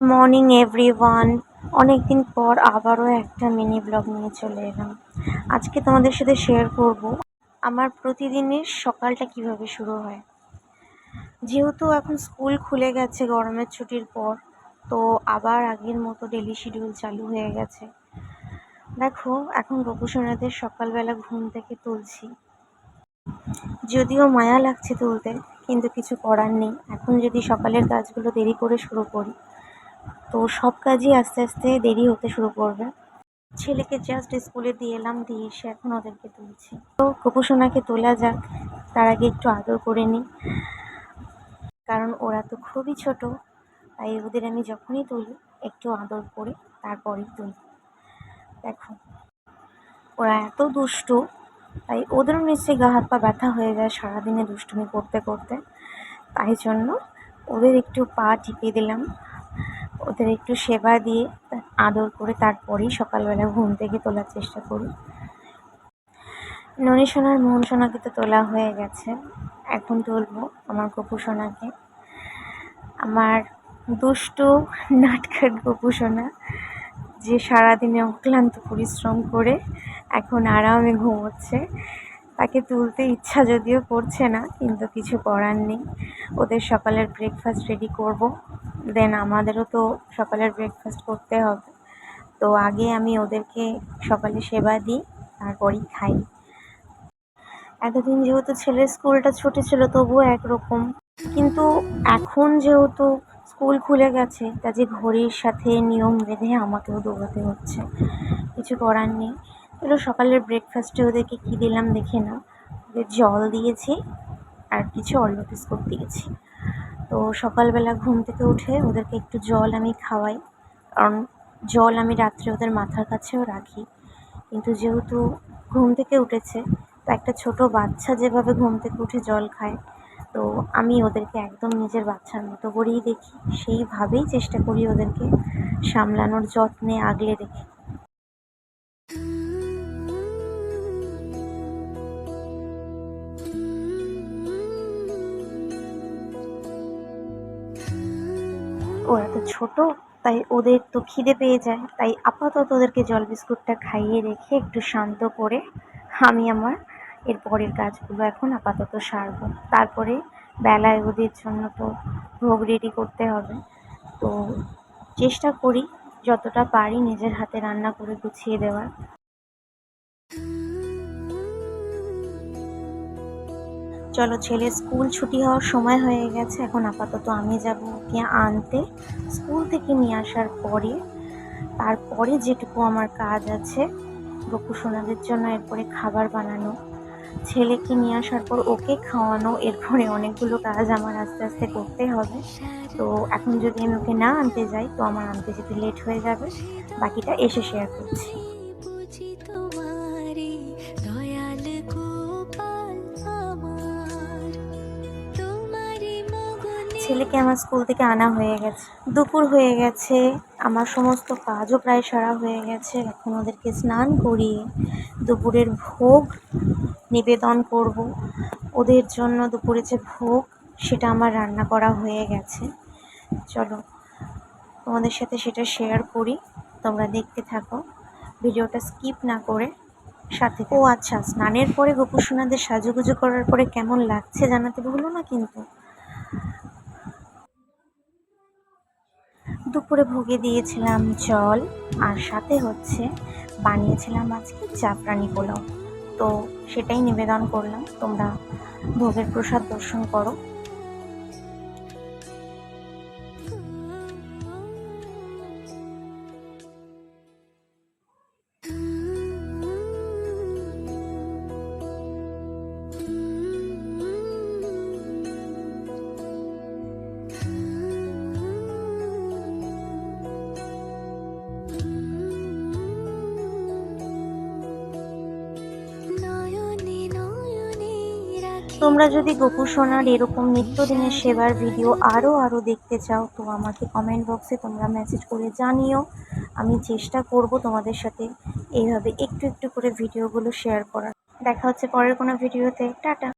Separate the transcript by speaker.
Speaker 1: Morning, everyone. অনেকদিন পর আবারও একটা মিনি ব্লগ নিয়ে চলে এলাম। আজকে তোমাদের সাথে শেয়ার করব, আমার প্রতিদিনের সকালটা কীভাবে শুরু হয়। যেহেতু এখন স্কুল খুলে গেছে, গরমের ছুটির পর, তো আবার আগের মতো ডেলি শিডিউল চালু হয়ে গেছে। দেখো, এখন গোপুসোনাদের সকালবেলা ঘুম থেকে তুলছি। যদিও মায়া লাগছে তুলতে, কিন্তু কিছু করার নেই। এখন যদি সকালের কাজগুলো দেরি করে শুরু করি তো সব কাজই আস্তে আস্তে দেরি হতে শুরু করবে। ছেলেকে জাস্ট স্কুলে দিয়ে এলাম, দিয়ে এসে এখন ওদেরকে তুলছি। তো গোপুসোনাকে তোলা যাক, তার আগে একটু আদর করে নিই। কারণ ওরা তো খুবই ছোট, তাই ওদের আমি যখনই তুলি, একটু আদর করে তারপরেই তুলি। দেখো, ওরা এত দুষ্টু, তাই ওদেরও নিশ্চয়ই গা হাত পা ব্যথা হয়ে যায় সারাদিনে দুষ্টুমি করতে করতে। তাই জন্য ওদের একটু পা টিপে দিলাম। ওদের একটু সেবা দিয়ে আদর করে তারপরেই সকালবেলা ঘুম থেকে তোলার চেষ্টা করি। ননী সোনার মোহন সোনাকে তো তোলা হয়ে গেছে। এখন তুলবো আমার গপু সোনাকে। আমার দুষ্টু নাটকাট গপু সোনা, যে সারাদিনে অক্লান্ত পরিশ্রম করে এখন আরামে ঘুমোচ্ছে, তাকে তুলতে ইচ্ছা যদিও করছে না, কিন্তু কিছু করার নেই। ওদের সকালের ব্রেকফাস্ট রেডি করব। দেন আমাদেরও তো সকালের ব্রেকফাস্ট করতে হবে। তো আগে আমি ওদেরকে সকালে সেবা দিই, তারপরই খাই। এতদিন যেহেতু ছেলের স্কুলটা ছুটি ছিল, তবুও একরকম। কিন্তু এখন যেহেতু স্কুল খুলে গেছে কাজে ঘড়ির সাথে নিয়ম বেঁধে আমাকেও দৌড়াতে হচ্ছে। কিছু করার নেই। এগুলো সকালের ব্রেকফাস্টে ওদেরকে কী দিলাম দেখে না ওদের জল দিয়েছি, আর কিছু অল্প বিস্কুট দিয়েছি। তো সকালবেলা ঘুম থেকে উঠে ওদেরকে একটু জল আমি খাওয়াই। কারণ জল আমি রাত্রে ওদের মাথার কাছেও রাখি। কিন্তু যেহেতু ঘুম থেকে উঠেছে, তো একটা ছোট বাচ্চা যেভাবে ঘুম থেকে উঠে জল খায়, তো আমি ওদেরকে একদম নিজের বাচ্চার মতো করেই দেখি। সেইভাবেই চেষ্টা করি ওদেরকে সামলানোর যত্নে আগলে রেখে। ওরা তো ছোট, তাই ওদের তো খিদে পেয়ে যায়। তাই আপাতত ওদেরকে জল বিস্কুটটা খাইয়ে রেখে একটু শান্ত করে আমি আমার এর পরের কাজগুলো এখন আপাতত সারবো। তারপরে বেলায় ওদের জন্য তো ভোগ রেডি করতে হবে। তো চেষ্টা করি যতটা পারি নিজের হাতে রান্না করে গুছিয়ে দেওয়ার। চলো ছেলে, স্কুল ছুটি হওয়ার সময় হয়ে গেছে, এখন আপাতত আমি যাব ওকে আনতে। স্কুল থেকে নিয়ে আসার পরে, তারপরে যেটুকু আমার কাজ আছে গপু সোনাদের জন্য এরপরে খাবার বানানো। ছেলেকে নিয়ে আসার পর ওকে খাওয়ানো, এরপরে অনেকগুলো কাজ আমার আস্তে আস্তে করতে হবে। তো এখন যদি আমি ওকে না আনতে যাই, তো আমার আনতে যেতে লেট হয়ে যাবে। বাকিটা এসে শেয়ার করছি। ছেলেকে আমার স্কুল থেকে আনা হয়ে গেছে। দুপুর হয়ে গেছে, আমার সমস্ত কাজও প্রায় সারা হয়ে গেছে। এখন ওদেরকে স্নান করিয়ে দুপুরের ভোগ নিবেদন করব। ওদের জন্য দুপুরে যে ভোগ, সেটা আমার রান্না করা হয়ে গেছে। চলো, তোমাদের সাথে সেটা শেয়ার করি। তোমরা দেখতে থাকো। ভিডিওটা স্কিপ না করে সাথে ও আচ্ছা স্নানের পরে গোপুসোনাদের সাজুগুজু করার পরে কেমন লাগছে জানাতে ভুলো না কিন্তু। দুপুরে ভুগে দিয়েছিলাম জল আর সাথে হচ্ছে বানিয়েছিলাম আজকে চাপরানি পোলাও। তো সেটাই নিবেদন করলাম, তোমরা ভোগের প্রসাদ দর্শন করো। তোমরা যদি গোপু সোনার এরকম নিত্যদিনের সেবার ভিডিও আরও আরও দেখতে চাও, তো আমাকে কমেন্ট বক্সে তোমরা মেসেজ করে জানিও। আমি চেষ্টা করব তোমাদের সাথে এইভাবে একটু একটু করে ভিডিওগুলো শেয়ার করার। দেখা হচ্ছে পরের কোনো ভিডিওতে টাটা!